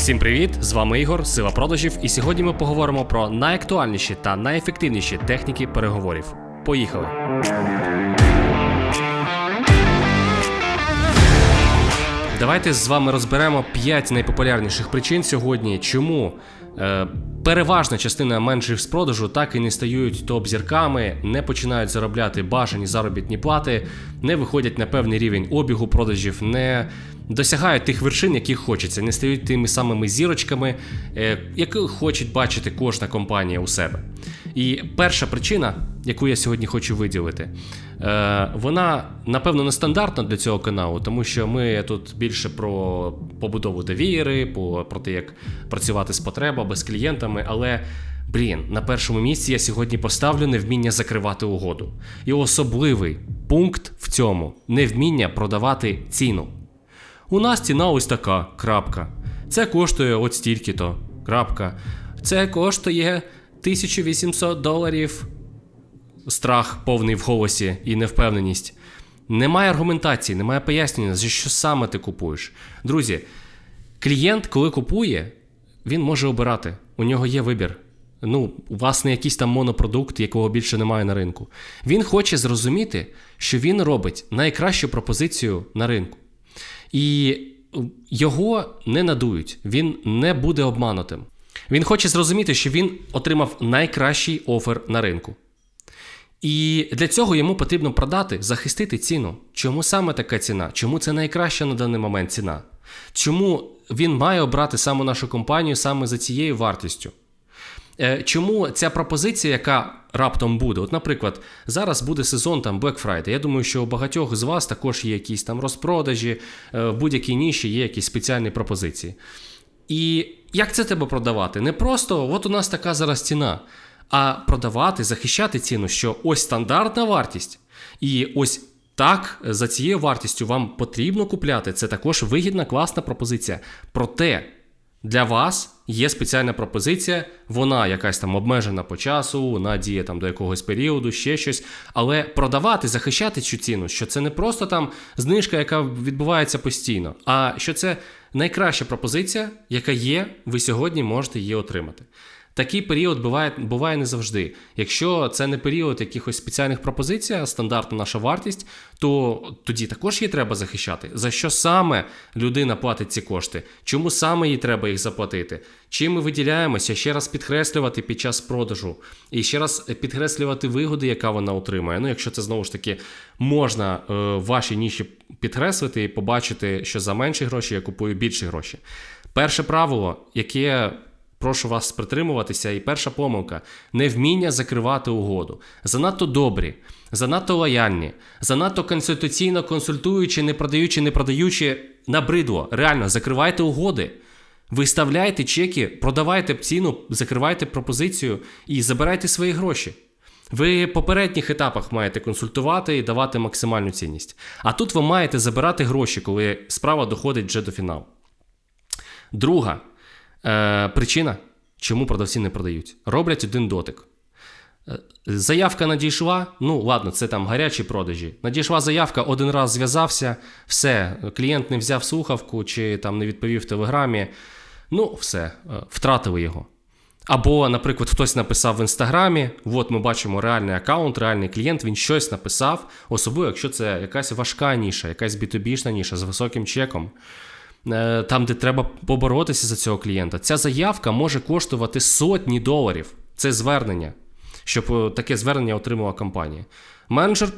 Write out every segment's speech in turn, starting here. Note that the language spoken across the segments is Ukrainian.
Всім привіт! З вами Ігор, Сила продажів, і сьогодні ми поговоримо про найактуальніші та найефективніші техніки переговорів. Поїхали! Давайте з вами розберемо 5 найпопулярніших причин сьогодні, чому е, переважна частина менеджерів з продажу так і не стають топ-зірками, не починають заробляти бажані заробітні плати, не виходять на певний рівень обігу продажів, не досягають тих вершин, яких хочеться, не стають тими самими зірочками, е, яких хоче бачити кожна компанія у себе. І перша причина, яку я сьогодні хочу виділити, е, вона напевно не стандартна для цього каналу, тому що ми тут більше про побудову довіри, про те, як працювати з потребами, з клієнтами, але. Блін, на першому місці я сьогодні поставлю невміння закривати угоду. І особливий пункт в цьому невміння продавати ціну. У нас ціна ось така. крапка. Це коштує от стільки-то. крапка. Це коштує 1800 доларів. Страх повний в голосі і невпевненість. Немає аргументації, немає пояснення, за що саме ти купуєш. Друзі, клієнт, коли купує, він може обирати. У нього є вибір. Ну, у вас не якийсь там монопродукт, якого більше немає на ринку. Він хоче зрозуміти, що він робить найкращу пропозицію на ринку. І його не надують, він не буде обманутим. Він хоче зрозуміти, що він отримав найкращий офер на ринку. І для цього йому потрібно продати, захистити ціну. Чому саме така ціна? Чому це найкраща на даний момент ціна? Чому він має обрати саме нашу компанію саме за цією вартістю? Е, Чому ця пропозиція, яка раптом буде? От, наприклад, зараз буде сезон там Black Friday. Я думаю, що у багатьох з вас також є якісь там розпродажі, е, в будь-якій ніші є якісь спеціальні пропозиції. І як це тебе продавати? Не просто от у нас така зараз ціна, а продавати, захищати ціну, що ось стандартна вартість, і ось так за цією вартістю вам потрібно купляти. Це також вигідна, класна пропозиція. Проте для вас є спеціальна пропозиція, вона якась там обмежена по часу, вона діє там до якогось періоду, ще щось. Але продавати, захищати цю ціну, що це не просто там знижка, яка відбувається постійно, а що це найкраща пропозиція, яка є, ви сьогодні можете її отримати. Такий період буває, буває не завжди. Якщо це не період якихось спеціальних пропозицій, а стандартна наша вартість, то тоді також її треба захищати. За що саме людина платить ці кошти? Чому саме їй треба їх заплатити? Чим ми виділяємося? Ще раз підкреслювати під час продажу і ще раз підкреслювати вигоди, яка вона отримує. Ну, якщо це знову ж таки можна е, в вашій ніші підкреслити і побачити, що за менші гроші я купую більші гроші. Перше правило, яке Прошу вас притримуватися. І перша помилка невміння закривати угоду. Занадто добрі, занадто лояльні, занадто конституційно консультуючи, не продаючи, не продаючи набридло. Реально, закривайте угоди. Виставляйте чеки, продавайте ціну, закривайте пропозицію і забирайте свої гроші. Ви в попередніх етапах маєте консультувати і давати максимальну цінність. А тут ви маєте забирати гроші, коли справа доходить вже до фіналу. Друга. Е, Причина, чому продавці не продають. Роблять один дотик. Е, Заявка надійшла, ну ладно, це там гарячі продажі. Надійшла заявка, один раз зв'язався, все, клієнт не взяв слухавку чи там не відповів в телеграмі. Ну, все, е, втратили його. Або, наприклад, хтось написав в інстаграмі, от ми бачимо реальний аккаунт, реальний клієнт, він щось написав, особливо, якщо це якась важка ніша, якась B2B-шна ніша з високим чеком. Е, там, де треба поборотися за цього клієнта. Ця заявка може коштувати сотні доларів. Це звернення, щоб е, таке звернення отримала компанія. Менеджер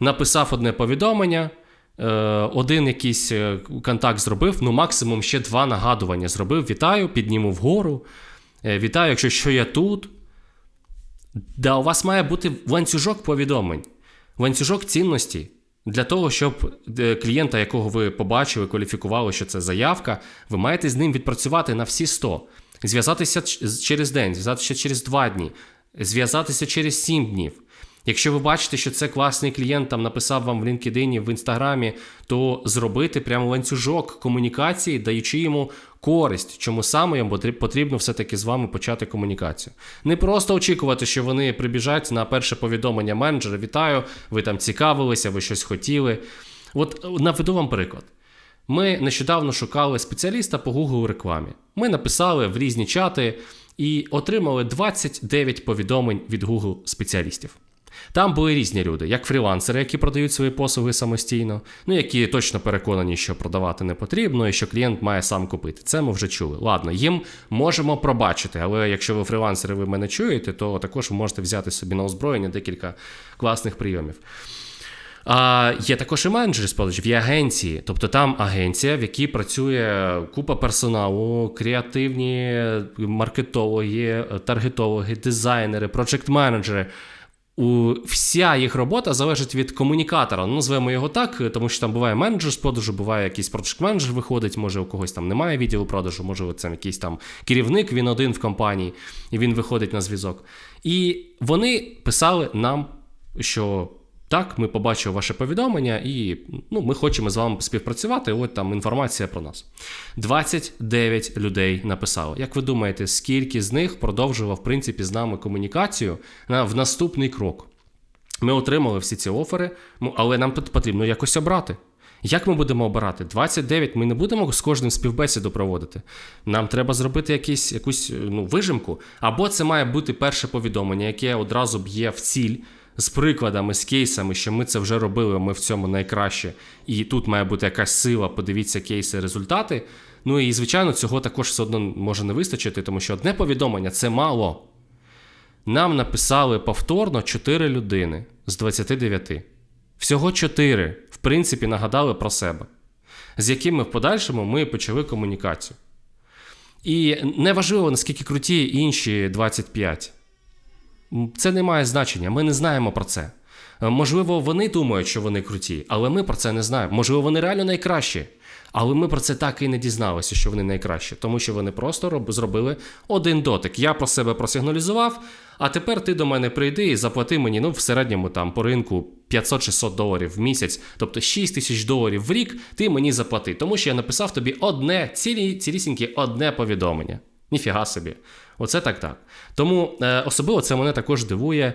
написав одне повідомлення, е, один якийсь контакт зробив, ну максимум ще два нагадування зробив. Вітаю, підніму вгору. Вітаю, якщо що я тут. Да, у вас має бути ланцюжок повідомлень, ланцюжок цінностей. Для того, щоб клієнта, якого ви побачили, кваліфікували, що це заявка, ви маєте з ним відпрацювати на всі 100. Зв'язатися через день, зв'язатися через 2 дні, зв'язатися через 7 днів. Якщо ви бачите, що це класний клієнт там написав вам в LinkedIn, в Інстаграмі, то зробити прямо ланцюжок комунікації, даючи йому користь, чому саме йому потрібно все-таки з вами почати комунікацію. Не просто очікувати, що вони прибіжать на перше повідомлення менеджера. Вітаю, ви там цікавилися, ви щось хотіли. От наведу вам приклад. Ми нещодавно шукали спеціаліста по Google рекламі. Ми написали в різні чати і отримали 29 повідомлень від Google спеціалістів. Там були різні люди, як фрілансери, які продають свої послуги самостійно, ну які точно переконані, що продавати не потрібно і що клієнт має сам купити. Це ми вже чули. Ладно, їм можемо пробачити, але якщо ви фрілансери, ви мене чуєте, то також ви можете взяти собі на озброєння декілька класних прийомів. А є також і менеджери з продажів, є агенції. Тобто там агенція, в якій працює купа персоналу, креативні маркетологи, таргетологи, дизайнери, проджект-менеджери. У, Вся їх робота залежить від комунікатора. Ну, назвемо його так, тому що там буває менеджер з продажу, буває якийсь проджект менеджер виходить, може у когось там немає відділу продажу, може це якийсь там керівник, він один в компанії, і він виходить на зв'язок. І вони писали нам, що так, ми побачили ваше повідомлення, і ну, ми хочемо з вами співпрацювати. От там інформація про нас. 29 людей написали. Як ви думаєте, скільки з них продовжував в принципі з нами комунікацію на, в наступний крок? Ми отримали всі ці офери, але нам тут потрібно якось обрати. Як ми будемо обирати? 29 ми не будемо з кожним співбесіду проводити. Нам треба зробити якісь, якусь ну, вижимку. Або це має бути перше повідомлення, яке одразу б'є в ціль з прикладами, з кейсами, що ми це вже робили, ми в цьому найкраще. І тут має бути якась сила, подивіться кейси, результати. Ну і звичайно, цього також все одно може не вистачити, тому що одне повідомлення це мало. Нам написали повторно 4 людини з 29. Всього 4, в принципі, нагадали про себе, з якими в подальшому ми почали комунікацію. І неважливо, наскільки круті інші 25. Це не має значення, ми не знаємо про це. Е, Можливо, вони думають, що вони круті, але ми про це не знаємо. Можливо, вони реально найкращі. Але ми про це так і не дізналися, що вони найкращі, тому що вони просто роб- зробили один дотик. Я про себе просигналізував, а тепер ти до мене прийди і заплати мені ну, в середньому там по ринку 500-600 доларів в місяць, тобто 6 тисяч доларів в рік ти мені заплати, тому що я написав тобі одне, цілі, цілісіньке одне повідомлення. Ніфіга собі. Оце так так. Тому е, особливо це мене також дивує.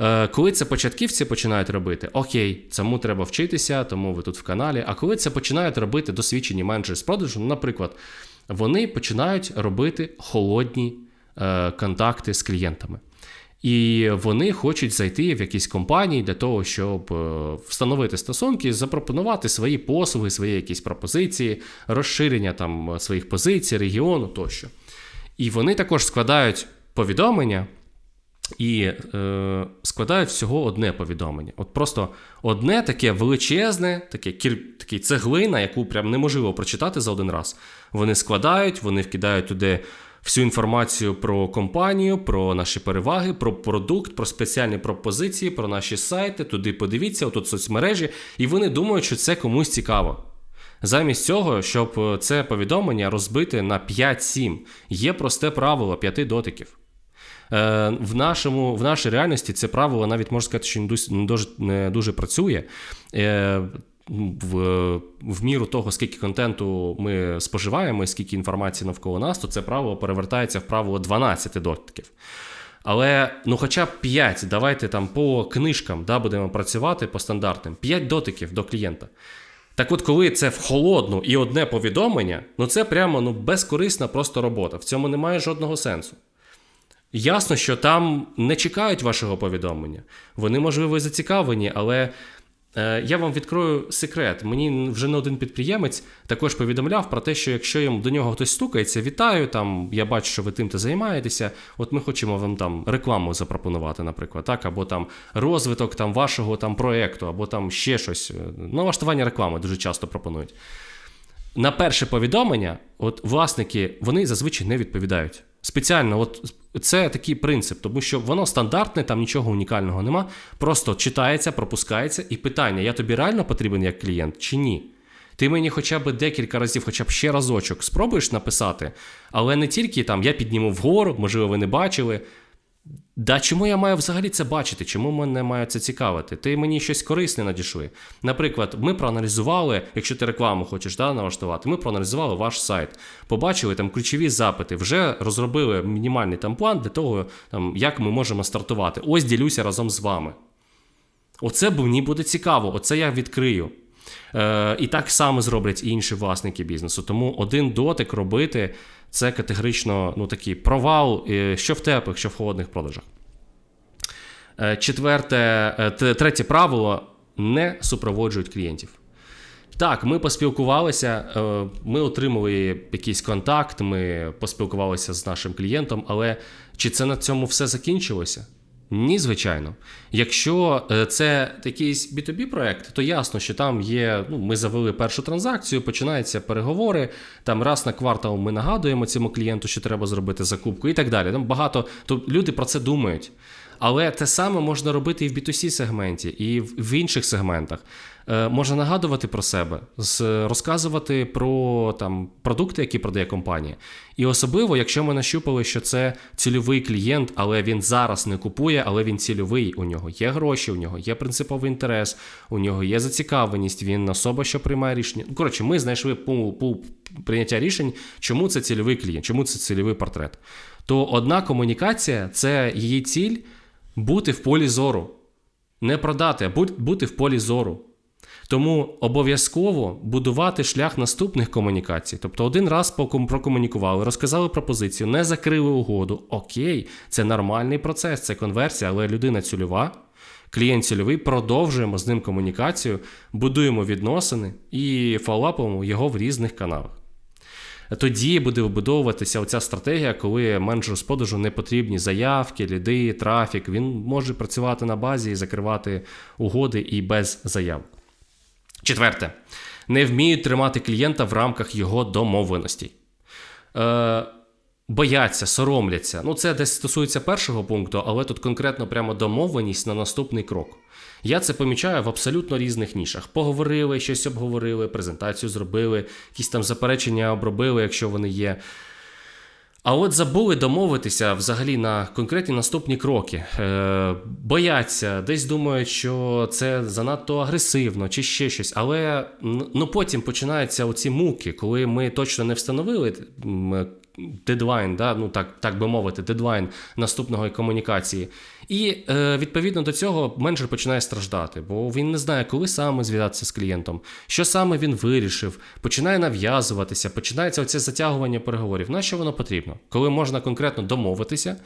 Е, коли це початківці починають робити, окей, цьому треба вчитися, тому ви тут в каналі. А коли це починають робити досвідчені менеджери з продажу, ну, наприклад, вони починають робити холодні е, контакти з клієнтами. І вони хочуть зайти в якісь компанії для того, щоб е, встановити стосунки, запропонувати свої послуги, свої якісь пропозиції, розширення там своїх позицій, регіону тощо. І вони також складають повідомлення і е, складають всього одне повідомлення. От просто одне таке величезне, таке кір, такий цеглина, яку прям неможливо прочитати за один раз. Вони складають, вони вкидають туди всю інформацію про компанію, про наші переваги, про продукт, про спеціальні пропозиції, про наші сайти. Туди подивіться, отут соцмережі, і вони думають, що це комусь цікаво. Замість цього, щоб це повідомлення розбити на 5-7, є просте правило 5 дотиків. Е, в, нашому, в нашій реальності це правило навіть можна сказати, що не дуже, не дуже, не дуже працює. Е, в, в міру того, скільки контенту ми споживаємо, скільки інформації навколо нас, то це правило перевертається в правило 12 дотиків. Але ну хоча б 5, давайте там по книжкам да, будемо працювати по стандартним. 5 дотиків до клієнта. Так от, коли це в холодну і одне повідомлення, ну це прямо ну, безкорисна просто робота. В цьому немає жодного сенсу. Ясно, що там не чекають вашого повідомлення. Вони, можливо, і зацікавлені, але я вам відкрою секрет. Мені вже не один підприємець також повідомляв про те, що якщо їм до нього хтось стукається, вітаю, там я бачу, що ви тим-то займаєтеся. От ми хочемо вам там рекламу запропонувати, наприклад, так, або там розвиток там вашого там проекту, або там ще щось. Налаштування реклами дуже часто пропонують. На перше повідомлення, от власники вони зазвичай не відповідають. Спеціально, от це такий принцип, тому що воно стандартне, там нічого унікального нема. Просто читається, пропускається, і питання: я тобі реально потрібен як клієнт чи ні? Ти мені хоча б декілька разів, хоча б ще разочок, спробуєш написати, але не тільки там я підніму вгору, можливо, ви не бачили. Да чому я маю взагалі це бачити? Чому мене має це цікавити? Ти мені щось корисне надійшли. Наприклад, ми проаналізували, якщо ти рекламу хочеш да, налаштувати, ми проаналізували ваш сайт, побачили там ключові запити, вже розробили мінімальний там план для того, там, як ми можемо стартувати. Ось ділюся разом з вами. Оце мені буде цікаво, оце я відкрию. Е, і так само зроблять інші власники бізнесу. Тому один дотик робити це категорично ну, такий провал, е, що в теплих, що в холодних продажах. Е, Четверте, е, третє правило не супроводжують клієнтів. Так, ми поспілкувалися, е, ми отримали якийсь контакт, ми поспілкувалися з нашим клієнтом, але чи це на цьому все закінчилося? Ні, звичайно. Якщо е, це якийсь B2B проект, то ясно, що там є. Ну, ми завели першу транзакцію, починаються переговори. Там раз на квартал ми нагадуємо цьому клієнту, що треба зробити закупку, і так далі. Там багато то люди про це думають. Але те саме можна робити і в B2C сегменті, і в в інших сегментах. Е, можна нагадувати про себе, розказувати про там, продукти, які продає компанія. І особливо, якщо ми нащупали, що це цільовий клієнт, але він зараз не купує, але він цільовий. У нього є гроші, у нього є принциповий інтерес, у нього є зацікавленість, він особа, що приймає рішення. Ну, Коротше, ми знайшли пул, пул прийняття рішень, чому це цільовий клієнт, чому це цільовий портрет. То одна комунікація це її ціль бути в полі зору. Не продати, а бути в полі зору. Тому обов'язково будувати шлях наступних комунікацій. Тобто один раз прокомунікували, розказали пропозицію, не закрили угоду. Окей, це нормальний процес, це конверсія, але людина цільова, клієнт цільовий, продовжуємо з ним комунікацію, будуємо відносини і фоллапимо його в різних каналах. Тоді буде вибудовуватися оця стратегія, коли менеджеру з продажу не потрібні заявки, ліди, трафік. Він може працювати на базі і закривати угоди і без заяв. Четверте, не вміють тримати клієнта в рамках його домовленостей. Е, бояться, соромляться. Ну, це десь стосується першого пункту, але тут конкретно прямо домовленість на наступний крок. Я це помічаю в абсолютно різних нішах. Поговорили, щось обговорили, презентацію зробили, якісь там заперечення обробили, якщо вони є. А от забули домовитися взагалі на конкретні наступні кроки. Е, бояться, десь думають, що це занадто агресивно чи ще щось. Але ну, потім починаються оці муки, коли ми точно не встановили дедлайн, да? ну, так, так би мовити, дедлайн наступної комунікації. І е, відповідно до цього менеджер починає страждати, бо він не знає, коли саме зв'язатися з клієнтом, що саме він вирішив, починає нав'язуватися, починається оце затягування переговорів. Нащо воно потрібно? Коли можна конкретно домовитися,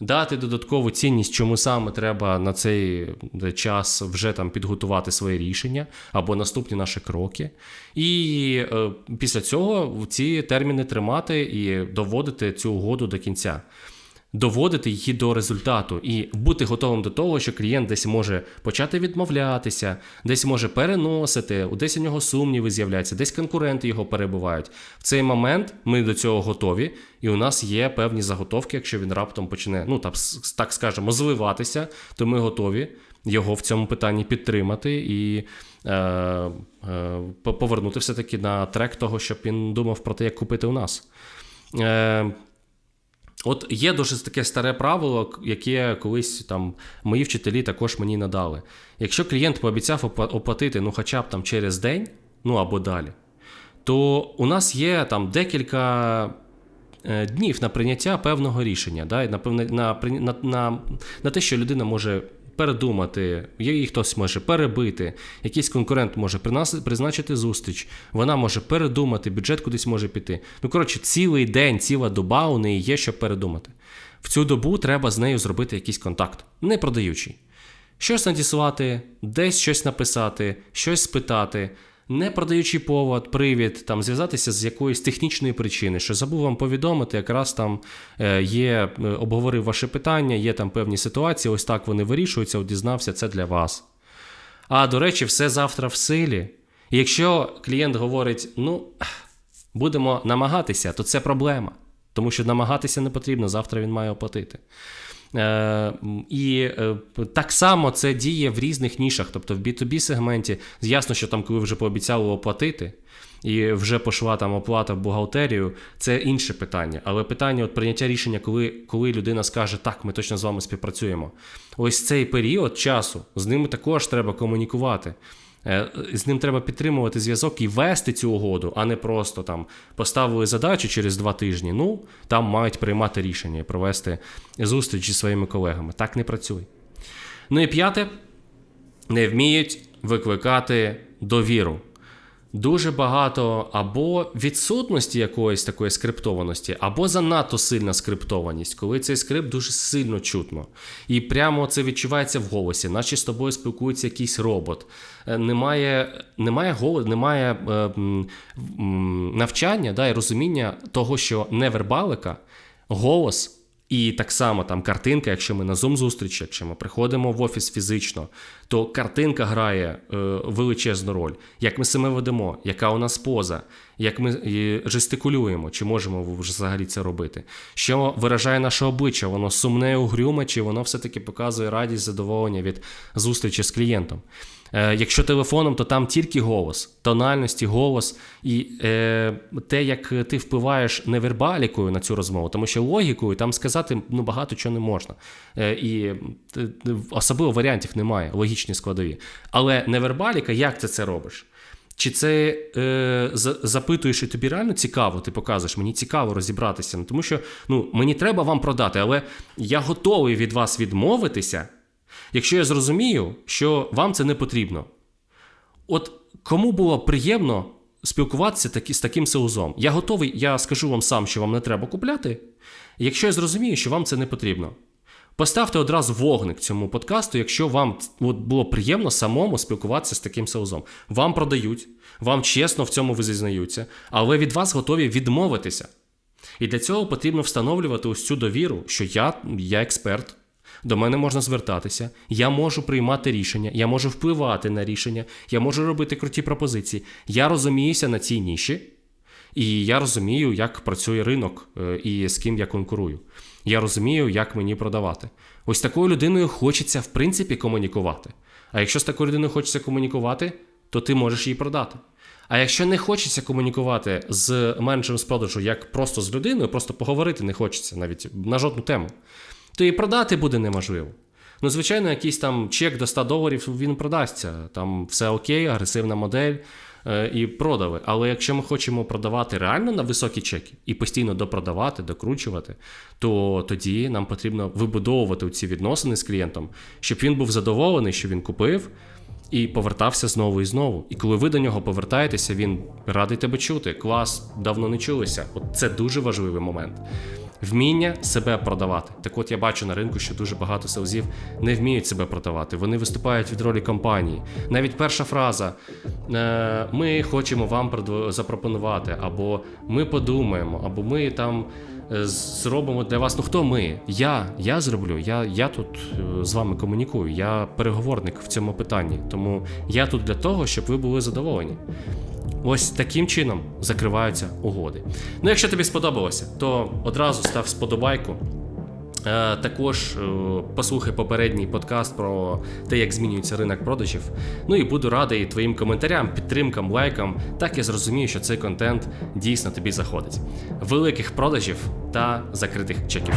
дати додаткову цінність, чому саме треба на цей час вже там підготувати своє рішення або наступні наші кроки. І е, після цього ці терміни тримати і доводити цю угоду до кінця доводити її до результату і бути готовим до того, що клієнт десь може почати відмовлятися, десь може переносити, десь у нього сумніви з'являються, десь конкуренти його перебувають. В цей момент ми до цього готові, і у нас є певні заготовки, якщо він раптом почне, ну так, так скажемо, зливатися, то ми готові його в цьому питанні підтримати і е, е, повернути все-таки на трек того, щоб він думав про те, як купити у нас. Е, От є дуже таке старе правило, яке колись там мої вчителі також мені надали. Якщо клієнт пообіцяв оплатити ну хоча б там через день, ну або далі, то у нас є там декілька е, днів на прийняття певного рішення, да, на, на, на, на, на те, що людина може передумати, її хтось може перебити, якийсь конкурент може призначити зустріч, вона може передумати, бюджет кудись може піти. Ну, коротше, цілий день, ціла доба у неї є, щоб передумати. В цю добу треба з нею зробити якийсь контакт, не продаючий. Щось надіслати, десь щось написати, щось спитати, не продаючи повод, привід, там зв'язатися з якоїсь технічної причини, що забув вам повідомити, якраз там е, є, е, обговорив ваше питання, є там певні ситуації, ось так вони вирішуються, дізнався, це для вас. А до речі, все завтра в силі. Якщо клієнт говорить, ну, будемо намагатися, то це проблема. Тому що намагатися не потрібно, завтра він має оплатити. Е, і е, так само це діє в різних нішах, тобто в B2B сегменті. Ясно, що там, коли вже пообіцяли оплатити, і вже пішла там оплата в бухгалтерію, це інше питання. Але питання от прийняття рішення, коли, коли людина скаже, так, ми точно з вами співпрацюємо. Ось цей період часу з ними також треба комунікувати. Е, З ним треба підтримувати зв'язок і вести цю угоду, а не просто там поставили задачу через два тижні. Ну там мають приймати рішення і провести зустріч зі своїми колегами. Так не працює. Ну і п'яте, не вміють викликати довіру. Дуже багато або відсутності якоїсь такої скриптованості, або занадто сильна скриптованість, коли цей скрипт дуже сильно чутно. І прямо це відчувається в голосі, наче з тобою спілкується якийсь робот. Е, Немає, немає голос, немає е, навчання да, і розуміння того, що невербалика, голос. І так само там картинка, якщо ми на Zoom зустрічі, якщо ми приходимо в офіс фізично, то картинка грає е, величезну роль. Як ми себе ведемо, яка у нас поза, як ми жестикулюємо, чи можемо взагалі це робити? Що виражає наше обличчя? Воно сумне, угрюме, чи воно все-таки показує радість, задоволення від зустрічі з клієнтом? Е, якщо телефоном, то там тільки голос, тональності, голос і е, те, як ти впливаєш невербалікою на цю розмову, тому що логікою там сказати ну, багато чого не можна. Е, і е, особливо варіантів немає, логічні складові. Але невербаліка, як ти це робиш? Чи це е, запитуєш і тобі реально цікаво, ти показуєш, мені цікаво розібратися. Ну, тому що ну, мені треба вам продати, але я готовий від вас відмовитися, якщо я зрозумію, що вам це не потрібно. От кому було приємно спілкуватися такі, з таким селузом? Я готовий, я скажу вам сам, що вам не треба купляти, якщо я зрозумію, що вам це не потрібно. Поставте одразу вогник цьому подкасту, якщо вам от, було приємно самому спілкуватися з таким селузом. Вам продають, вам чесно в цьому визнаються, але від вас готові відмовитися. І для цього потрібно встановлювати ось цю довіру, що я, я експерт, до мене можна звертатися, я можу приймати рішення, я можу впливати на рішення, я можу робити круті пропозиції. Я розуміюся на цій ніші, і я розумію, як працює ринок е, і з ким я конкурую. Я розумію, як мені продавати. Ось такою людиною хочеться, в принципі, комунікувати. А якщо з такою людиною хочеться комунікувати, то ти можеш її продати. А якщо не хочеться комунікувати з менеджером з продажу, як просто з людиною, просто поговорити не хочеться навіть на жодну тему, то і продати буде неможливо. Ну, звичайно, якийсь там чек до 100 доларів він продасться. Там все окей, агресивна модель е, і продали. Але якщо ми хочемо продавати реально на високі чеки і постійно допродавати, докручувати, то тоді нам потрібно вибудовувати ці відносини з клієнтом, щоб він був задоволений, що він купив. І повертався знову і знову. І коли ви до нього повертаєтеся, він радий тебе чути. Клас, давно не чулися. От це дуже важливий момент. Вміння себе продавати. Так от я бачу на ринку, що дуже багато селзів не вміють себе продавати. Вони виступають від ролі компанії. Навіть перша фраза: е, ми хочемо вам запропонувати, або ми подумаємо, або ми там е, зробимо для вас. Ну хто ми? Я, я зроблю. Я, я тут е, з вами комунікую. Я переговорник в цьому питанні. Тому я тут для того, щоб ви були задоволені. Ось таким чином закриваються угоди. Ну, якщо тобі сподобалося, то одразу став сподобайку. Е, Також е, послухай попередній подкаст про те, як змінюється ринок продажів. Ну і буду радий твоїм коментарям, підтримкам, лайкам. Так я зрозумію, що цей контент дійсно тобі заходить. Великих продажів та закритих чеків.